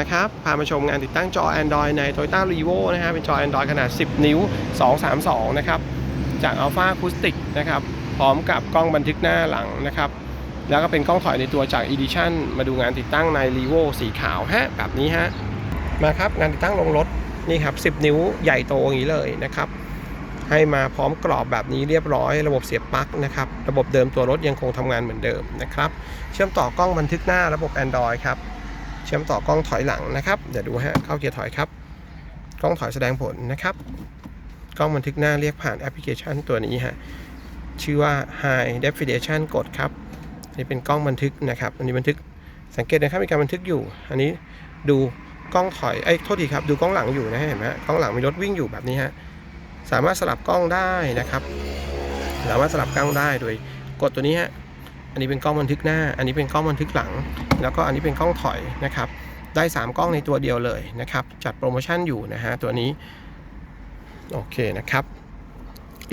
นะครับ พามาชมงานติดตั้งจอ Android ใน Toyota Revo นะฮะ เป็นจอ Android ขนาด 10 นิ้ว 232 นะครับ จาก Alpha Acoustic นะครับ พร้อมกับกล้องบันทึกหน้าหลังนะครับ แล้วก็เป็นกล้องถอยในตัวจาก Edition มาดูงานติดตั้งใน Revo สีขาวฮะ แบบนี้ฮะ มาครับ งานติดตั้งลงรถ นี่ครับ 10 นิ้วใหญ่โตอย่างนี้เลยนะครับ ให้มาพร้อมกรอบแบบนี้เรียบร้อย ระบบเสียบปลั๊กนะครับ ระบบเดิมตัวรถยังคงทำงานเหมือนเดิมนะครับ เชื่อมต่อกล้องบันทึกหน้าระบบ Android ครับ เชื่อมต่อกล้องถอยหลังนะครับ เดี๋ยวดูฮะเข้าเกียร์ถอยครับ กล้องถอยแสดงผลนะครับ กล้องบันทึกหน้าเรียกผ่านแอปพลิเคชันตัวนี้ฮะชื่อว่า High Definition กดครับนี่เป็นกล้องบันทึกนะครับ อันนี้บันทึกสังเกตนะครับมีการบันทึกอยู่ อันนี้ดูกล้องถอยเอ้ยโทษทีครับ ดูกล้องหลังอยู่นะเห็นไหมกล้องหลังมีรถวิ่งอยู่แบบนี้ฮะสามารถสลับกล้องได้นะครับ สามารถสลับกล้องได้โดยกดตัวนี้ฮะ อันนี้เป็นกล้องบันทึกหน้า อันนี้เป็นกล้องบันทึกหลัง แล้วก็อันนี้เป็นกล้องถอยนะครับ ได้ 3 กล้องในตัวเดียวเลยนะครับ จัดโปรโมชั่นอยู่นะฮะตัวนี้ โอเคนะครับ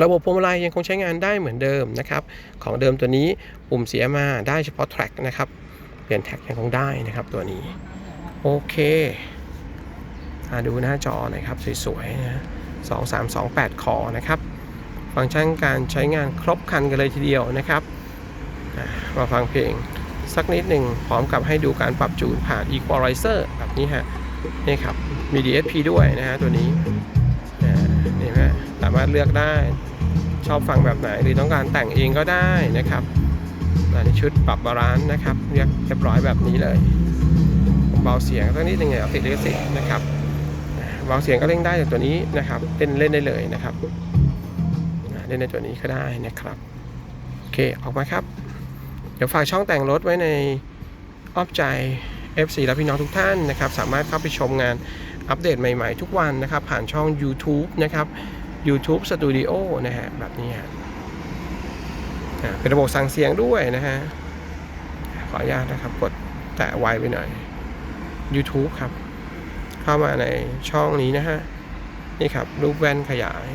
ระบบพวงมาลัยยังคงใช้งานได้เหมือนเดิมนะครับ ของเดิมตัวนี้ปุ่มเสียมาได้เฉพาะแทร็กนะครับ เปลี่ยนแท็กยังคงได้นะครับตัวนี้ โอเคอดูหน้าจอหน่อยครับสวยๆนะสองสามสองแปดคอนะครับ ฟังก์ชันการใช้งานครบครันกันเลยทีเดียวนะครับ มาฟังเพลงสักนิดหนึ่งพร้อมกับให้ดูการปรับจูนผ่าน Equalizer แบบนี้ฮะนี่ครับมี DSP ด้วยนะฮะตัวนี้นี่ฮะสามารถเลือกได้ชอบฟังแบบไหนหรือต้องการแต่งเองก็ได้นะครับอันนี้ชุดปรับบาลานซ์นะครับเรียบเรียบร้อยแบบนี้เลยเบาเสียงสักนิดหนึ่งเนี่ยติดเลสิทธิ์นะครับเบาเสียงก็เล่นได้จากตัวนี้นะครับเล่นเล่นได้เลยนะครับเล่นในตัวนี้ก็ได้นะครับโอเคออกมาครับ ดี๋ยวฝากช่องแต่งรถไว้ในอ้อมใจ FC และพี่น้องทุกท่านนะครับ สามารถเข้าไปชมงานอัปเดตใหม่ๆ ทุกวันนะครับ ผ่านช่อง YouTube นะครับ YouTube Studio นะฮะแบบนี้ฮะเป็นระบบสั่งเสียงด้วยนะฮะ ขออนุญาตนะครับ กดแตะไวไปหน่อย YouTube ครับ เข้ามาในช่องนี้นะฮะ นี่ครับ รูปแว่นขยาย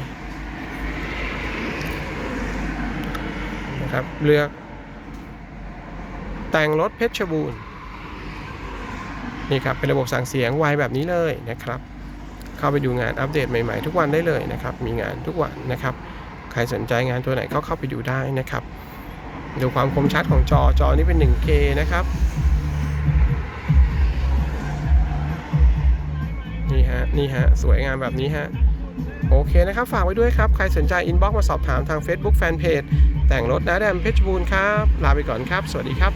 นะครับเลือก แต่งรถเพชรบูรณ์นี่ครับเป็นระบบสั่งเสียงไวแบบนี้เลยนะครับ เข้าไปดูงานอัปเดตใหม่ๆ ทุกวันได้เลยนะครับ มีงานทุกวันนะครับ ใครสนใจงานตัวไหนก็เข้าไปดูได้นะครับ ดูความคมชัดของจอจอนี้เป็น 1K นะครับนี่ฮะนี่ฮะสวยงามแบบนี้ฮะโอเคนะครับ ฝากไว้ด้วยครับ ใครสนใจอินบ็อกซ์มาสอบถามทาง Facebook Fanpage แต่งรถนะแดมเพชรบูรณ์ครับ ลาไปก่อนครับ สวัสดีครับ